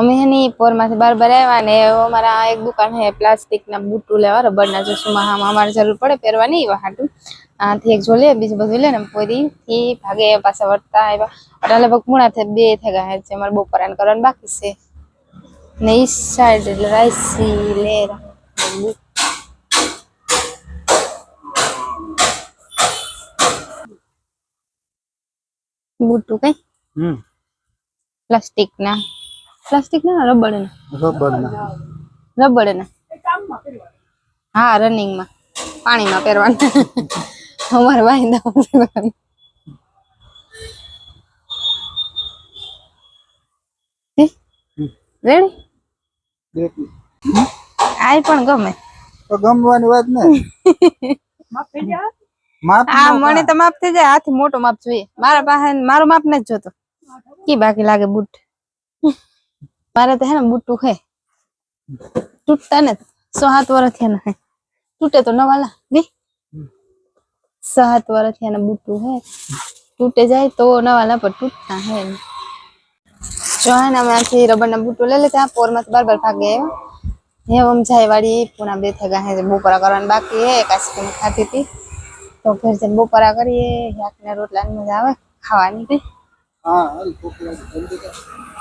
અમે હે ની પોરમાંથી બાર બાર આવ્યા ને અમારા એક દુકાન હે પ્લાસ્ટિકના બુટુ લેવા રબરના ચશ્મા આમ અમારે જરૂર પડે પહેરવાની એવા હાટું આથી એક જોલે બીજું બધું લે ને પોરીથી ભાગે પાછા વળતા આવ્યા એટલે લગભગ પૂણા થાય બે થઈ ગયા છે અમારે બપોરાને કરવાનું બાકી છે ને ઈ સાઈડ એટલે રાઈસી લે બુટુ કઈ પ્લાસ્ટિકના પ્લાસ્ટિક ના રબડ ના રબડ ના રબડ ના હા રનિંગ માં પાણી માં પહેરવાનું અમારે વાંધા રેડી આય પણ ગમે તો ગમવાની વાત ને હા મને તો માપ થઈ જાય હાથ મોટો માપ જોઈએ મારા પાસે મારું માપ નથી જોતો કી બાકી લાગે બૂટ भारत है ना बुटू है टूटता ना सोहात वर्त है ना टूटे तो ना वाला नहीं हम्म। सहत वर्त है ना बुटू है टूटे जाए तो ना वाला पर टूटता है जो है ना मैं ऐसे रबर ना बुटू ले लेते हैं पोर मत बार बर्फ आ गया ये हम चाय वाली पुनः बेथ गए हैं बुक करा करन बाकी है कैसे तुम खाती थी तो फिर जब बुक करा करिए यहाँ के रोटलान मजा खावानी थी हाँ अल्पोक्ला जल्दी तो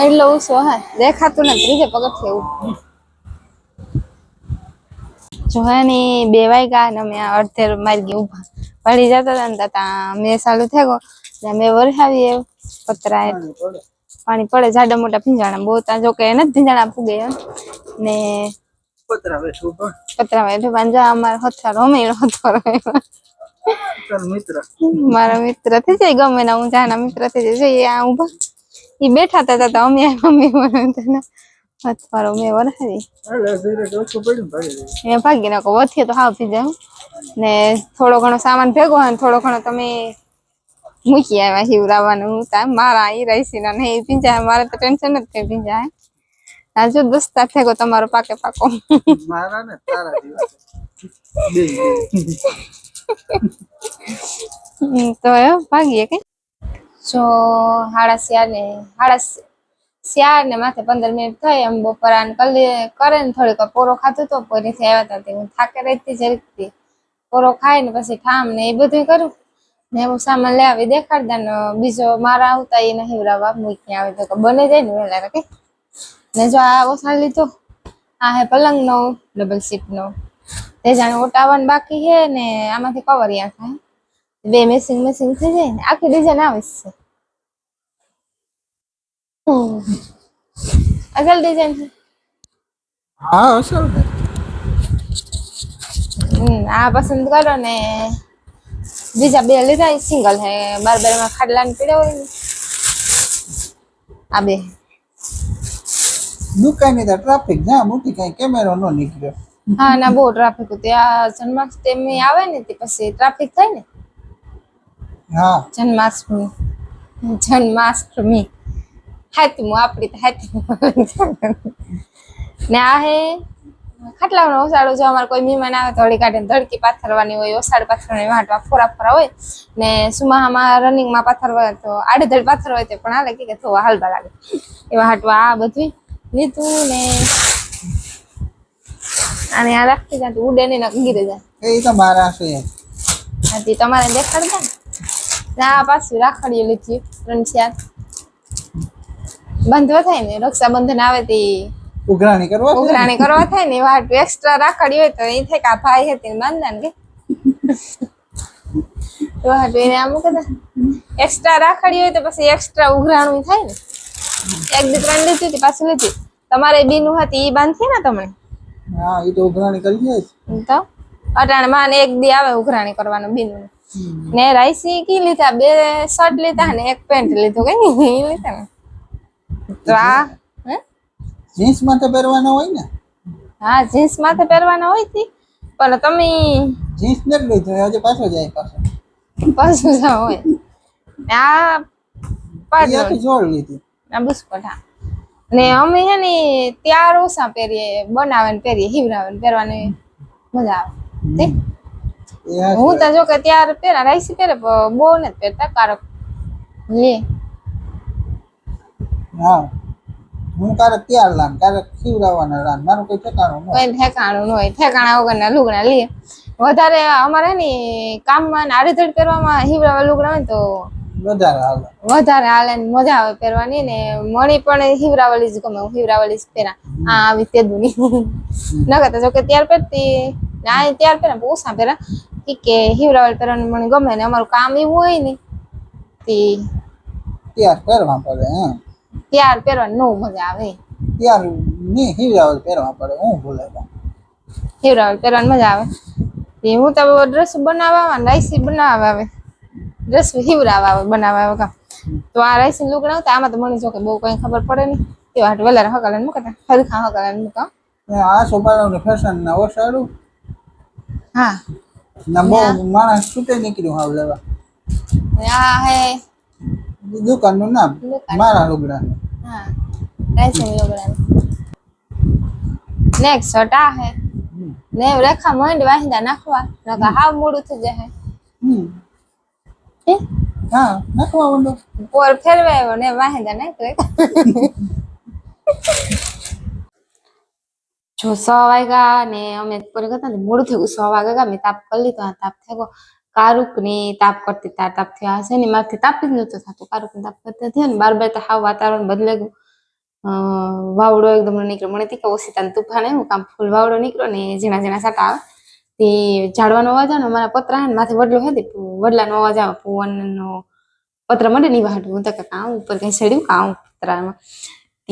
એટલે ઉસો હે દેખાતું ને ત્રીજે પગથિયે એવું જોવાની બે વાગ્યા અને અમે અડધે માર્ગી ઉભા પડી જતા હતા ને તા મેં ચાલુ થઈ ગયો ત્યાં મેં વરસાવી પતરા પતરાય પાણી પડે જાડા મોટા ભીંજાણા બહુ ત્યાં જો કે એને જ ભીંજાણા ફૂગે એમ ને પતરા એટલે વાંજા અમારે હથિયાર રમેલો હતો મારા મિત્ર થઈ જાય ગમે ના હું જાના મિત્ર થઈ જાય આ ઉભા એ બેઠા હતા તા અમે મમ્મી મને અથવારો મેં વરસાવી એ ભાગી નાખો વધીએ તો હા પી જાઉં ને થોડો ઘણો સામાન ભેગો હોય થોડો ઘણો તમે મૂકી આવ્યા હિવરાવાનું હું તા મારા અહીં રહીશી ના નહીં પીંજાય મારે તો ટેન્શન જ થઈ પીંજાય રાજુ દસ્તા ફેંકો તમારો પાકે પાકો મારા ને તારા તો ભાગીએ કઈ જો હાડા શિયાળ ને હાડા શિયાળ ને માથે પંદર મિનિટ થઈ એમ બપોરા કરે ને થોડીક પોરો ખાતો તો પોરેથી આવ્યા હતા તે હું થાકે રહેતી જરીકતી પોરો ખાય ને પછી ઠામ ને એ બધું કરું ને હું સામાન લઈ આવી દેખાડતા ને બીજો મારા આવતા એ નહીં રાવા મૂકીને આવે તો બને જાય ને વહેલા રાખી ને જો આ ઓછા લીધો આ હે પલંગ નો ડબલ સીટ નો તે જાણે ઓટાવાનું બાકી હે ને આમાંથી કવર યા થાય બે મેસિંગ મેસિંગ થઈ જાય ને આખી ડિઝાઇન આવે છે અસલ ડિઝાઇન છે હા અસલ આ પસંદ કરો ને બીજા બે લીધા સિંગલ હે બાર બાર માં ખાડલા ને પીડ્યા હોય ને આ બે દુકાને તો ટ્રાફિક ના મોટી કઈ કેમેરો નો નીકળ્યો હા ના બહુ ટ્રાફિક હતી આ જન્માષ્ટમી આવે ને તે પછી ટ્રાફિક થાય ને હા જનમાસ્ટર મી જનમાસ્ટર મી હા કેમ છો આપડી તો હેત ને આ હે ખટલાવનો ઓસાળો જો અમાર કોઈ મેમાન આવે તો અડી કાઢેન ઢળકી પાથરવાની હોય ઓસાળ પાથરને વાટવા ફરા ફરા હોય ને સુમા અમાર રનિંગ માં પાથરવા તો આડે ઢળ પાથર હોય છે પણ આ લાગે કે થોવા હાલવા લાગે એવા હટવા આ બધું લીતું ને આને આ રાખતી જા તો ઉડે ને નક ગિરે જાય એ તો મારા છે હાજી તમારે દેખાડું ના પાછું રાખડીએ ત્રણ ચાર બંધવા થાય ને રક્ષાબંધન આવે ઉઘરાણી કરવા થાય ને થાય હતી બાંધા આમ કદા એક્સ્ટ્રા રાખડી હોય તો પછી એક્સ્ટ્રા ઉઘરાણું થાય ને એક દી ત્રણ લીધી પાછું લીધી બીનું હતી એ બાંધી ને તમને હા તો ઉઘરાણી માં એક દી આવે ઉઘરાણી કરવાનું બીનું ને રાઈસી કી લીધા બે શર્ટ લીધા ને એક પેન્ટ લીધું કે નહીં લીધા ને તો આ જીન્સ માં તો પહેરવાના હોય ને હા જીન્સ માં તો હોય થી પણ તમે જીન્સ નથી લીધું હજી પાછો જાય પાછો પાછો જાવ હોય આ પાછો જોડ લીધી આ બિસ્કોટ હા ને અમે છે ને ત્યાર ઓછા પહેરીએ બનાવે ને પહેરીએ હિવરાવે પહેરવાની મજા આવે ઠીક હું તો જો કે ત્યાર પહેરા રાઈસી પહેરે બહુ ને પહેરતા કારક લે હા હું કારક ત્યાર લાન કારક ખીવડાવવાના લાન મારું કઈ ઠેકાણું ન કઈ ઠેકાણું ન હોય ઠેકાણા વગરના લુગણા લે વધારે અમારે ને કામમાં આડેધડ કરવામાં હીવડાવા લુગડા હોય તો વધારે હાલે વધારે મજા આવે પહેરવાની ને મણી પણ હિવરાવલી જ ગમે હું હિવરાવલી જ પહેરા આ આવી તે તેદુની નકર તો જો કે ત્યાર પહેરતી ના ત્યાર પહેરા બહુ સા એ કે હિવરાવલ કરવાનું મને ગમે ને અમારું કામ એવું હોય ને તે ત્યાર પહેરવા પડે હા ત્યાર પહેરવાની નો મજા આવે ત્યાર ને હિવરાવલ પહેરવા પડે હું ભૂલે હિવરાવલ પહેરવાની મજા આવે તે હું તો ડ્રેસ બનાવવા રાઈસી બનાવવા આવે ડ્રેસ હિવરાવા આવે બનાવવા આવે કામ તો આ રાઈસી લુગડા હતા આમાં તો મને જો કે બહુ કઈ ખબર પડે નહીં તે વાટ વેલા હકાલન મૂકતા હરખા હકાલન મૂકા આ સોબાનો ફેશન ના ઓસાડું હા ના બહુ માણસ છૂટે નીકળ્યું હાવ લેવા હા હે દુકાનનું નામ મારા લુગડાનું હા રાઈસિંગ લુગડાનું નેક્સ્ટ હટા હે ને રેખા મોઈન્ડ વાહિંદા નાખવા નકા હાવ મોડું થઈ હે હા પોર ફેરવાયો ને વાહિંદા નાખે સોસવા이가 ને ઓમે પોરી કરતા ને મોરતે સોસવા이가 મે તાપ કરી તો તાપ થગો કારુક ને તાપ કરતી તા તાપ થા છે ને માં કી તાપ જ નતો સાતો કારુક તાપ થા દિયેન બાર બાર તા હવા વાતાવરણ બદલે ગું વાવડો એકદમ નિક્ર મને થી કે ઓસી તાન તુખાને હું કામ ફૂલ વાવડો નિકરો ને જેણા જેણા સાતા થી ઝાડવાનો અવાજ આનો મારા પત્રાન માથે વડલું હે દી વડલા નો અવાજ આવ ફૂવનનો પત્રા માં ને નિવાડું તા કાં ઉપર કે શેડી કાં પત્રા માં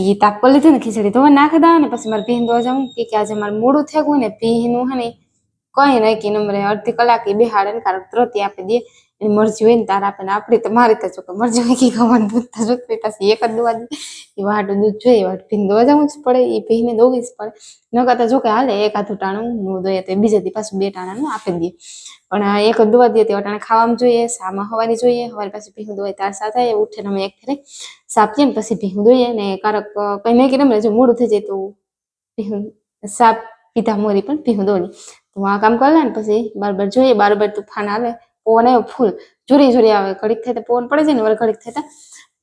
ઈ તાપ લીધું ને ખીચડી તો નાખી દઉં ને પછી મારે પીહીને દોવા જાઉં કે આજે મારે મોડું થયું ને પીહીનું હે કઈ નયકી નમ રે આર્તિકલા કી બે હાડન કારક ત્રત્યાપે દી ઈ મર્જી હોય ને તારા પેન આપડી તમારે તો જો કે મર્જી મે કવન બુત થા જો કે પેતાસી એક જ દુવા દી ઈ વાડું દુજ જોઈએ વાડું પિંગોવા જા મુછ પડે ઈ પહેને દોગીસ પડે નકાતો જો કે હાલે એક હાથું તાણું મુ દોય તે બીજે દિ પાછું બેટાણ ન આપી દીય પણ આ એક જ દુવા દી તે ઓટાણે ખાવામ જોઈએ સામા હવાની જોઈએ હવાની પાછું પિંગો હોય તારા સાથે ઉઠે ને મે એક થરે સાફજી ને પછી પિંગો હોય ને કારક કઈ નયકી નમ રે જો મૂડ થઈ જાય તું સાપ પીધા મોરી પણ પીહું દોરી તો આ કામ કરલા ને પછી બરાબર જોઈએ બરાબર તુફાન આવે પવન આવ્યો ફૂલ જોરી જોરી આવે ઘડીક થાય તો પવન પડે છે ને વળી ઘડીક થાય તો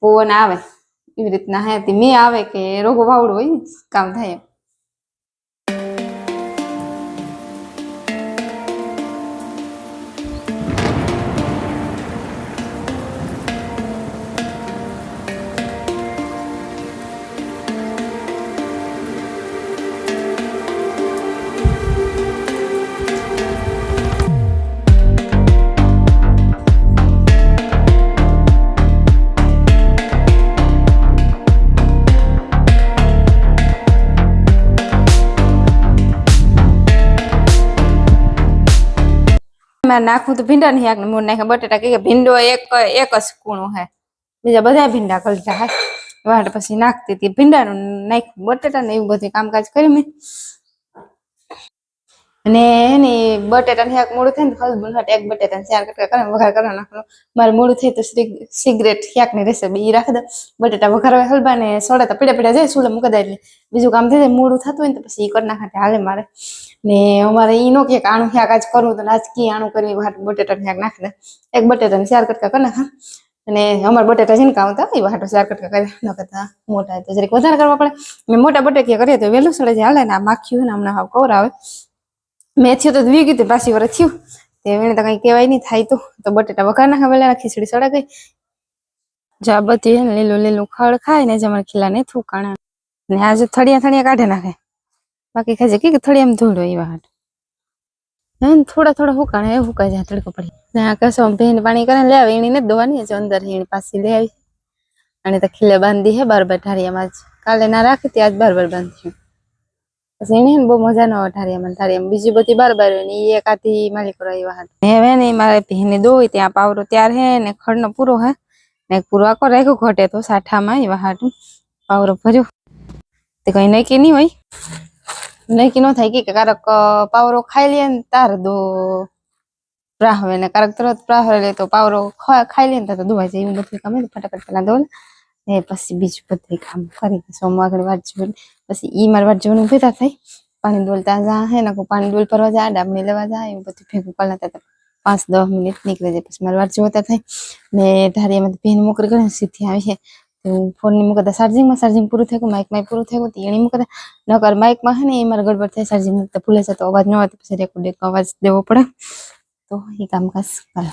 પવન આવે એવી રીતના હતી મેં આવે કે રોગો વાવડો હોય કામ થાય ભીંડા નાખું તો ભીંડા નહીં આગળ મૂળ નાખે બટેટા કે ભીંડો એક એક જ કૂણું હે બીજા બધા ભીંડા કલટા હે વાટ પછી નાખતી હતી નું નાખ્યું બટેટા ને એવું બધું કામકાજ કરી મેં અને એની બટેટાની શાક મોડું થાય ને હલબુન હાટ એક બટેટા ચાર કટકા કરે વઘાર કરવા નાખવાનું મારે મૂળ થાય તો સિગરેટ ક્યાંક શાકની રેસીપી એ રાખી દે બટેટા વઘારવા હલબા ને સોડા તો પીડા પીડા જાય સુલે મૂકી દે એટલે બીજું કામ થઈ જાય મોડું થતું હોય ને તો પછી એ કરી નાખે હાલે મારે ને અમારે ઈ નો કે આણું ક્યાંક આજ કરવું તો આજ કી આણું કરી બટેટા ક્યાંક નાખી દે એક બટેટાની ચાર કટકા કરી નાખા અને અમારે બટેટા જેને કામ હતા એ વાટો ચાર કટકા કર્યા ન કરતા મોટા તો જરીક વધારે કરવા પડે મેં મોટા બટેકિયા કરીએ તો વહેલું સડે જે હાલે ને આ માખ્યું ને હમણાં હાવ કવર આવે મેં તો દ્વી ગયું પાછી વરે થયું તે એને તો કઈ કહેવાય નહીં થાય તો તો બટેટા વઘાર નાખા પેલા ખીચડી સડા ગઈ જાબતી હે લીલું લીલું ખડ ખાય ને જમણ ખીલા ને થૂકાણા ને આજે થળિયા થળિયા કાઢે નાખે બાકી ખાજે કે થળિયા ધૂળ હોય એવા હાટ થોડા થોડા હુકાણે એ હુકાઈ જાય તડકો પડી ને આ કસો ભેન પાણી કરે લે એણી ને દોવાની છે અંદર એણી પાછી લે આવી અને તો ખીલે બાંધી હે બાર બાર ઢારિયામાં જ કાલે ના રાખી ત્યાં આજ બાર બાર બાંધી પછી એને બહુ મજા ન અઠારીયામાં અઠારીયામાં બીજી બધી બાર ને એ એકાથી માલિક રહ્યો હતા હવે ને મારે ભીને દોઈ ત્યાં પાવરો ત્યાર હે ને ખડનો પૂરો હે ને પૂરો આખો રાખ્યો ઘટે તો સાઠામાં એવા હાટું પાવરો ભર્યો તે કઈ નક્કી નહીં હોય નક્કી ન થાય કે કારક પાવરો ખાઈ લે ને તાર દો પ્રાહવે ને કારક તરત પ્રાહવે લે તો પાવરો ખાઈ લે ને તો દુવા જાય એવું બધું કામે ફટાફટ પેલા દો ને એ પાસી બીજપતે કામ કરે સોમવાર ગુરુવાર જીવન પછી ઈ મરવાર જીવન હોય થાય પાણી દોલતા જા હે ને કો પાણી દોલ પરવા જા ડામ ની લેવા જાય બધી ફેકું કલાતા પાંચ 10 મિનિટ નીકળે જે પછી મરવાર જે હોય થાય ને ધારી એમ પર પહેન મુ કરવા સિતી આવે છે તો હું ફોન ની મુ કદા ચાર્જિંગ માં ચાર્જિંગ પૂરો થા કો માઈક માઈક પૂરો થા કો તીણી મુ કદા નકર માઈક માં હે ને ઈ મર ગડબડ થાય ચાર્જિંગ માં તો ભૂલે છે તો અવાજ ન હોય પછી રેકોર્ડ અવાજ દેવો પડે તો ઈ કામ ખાસ કર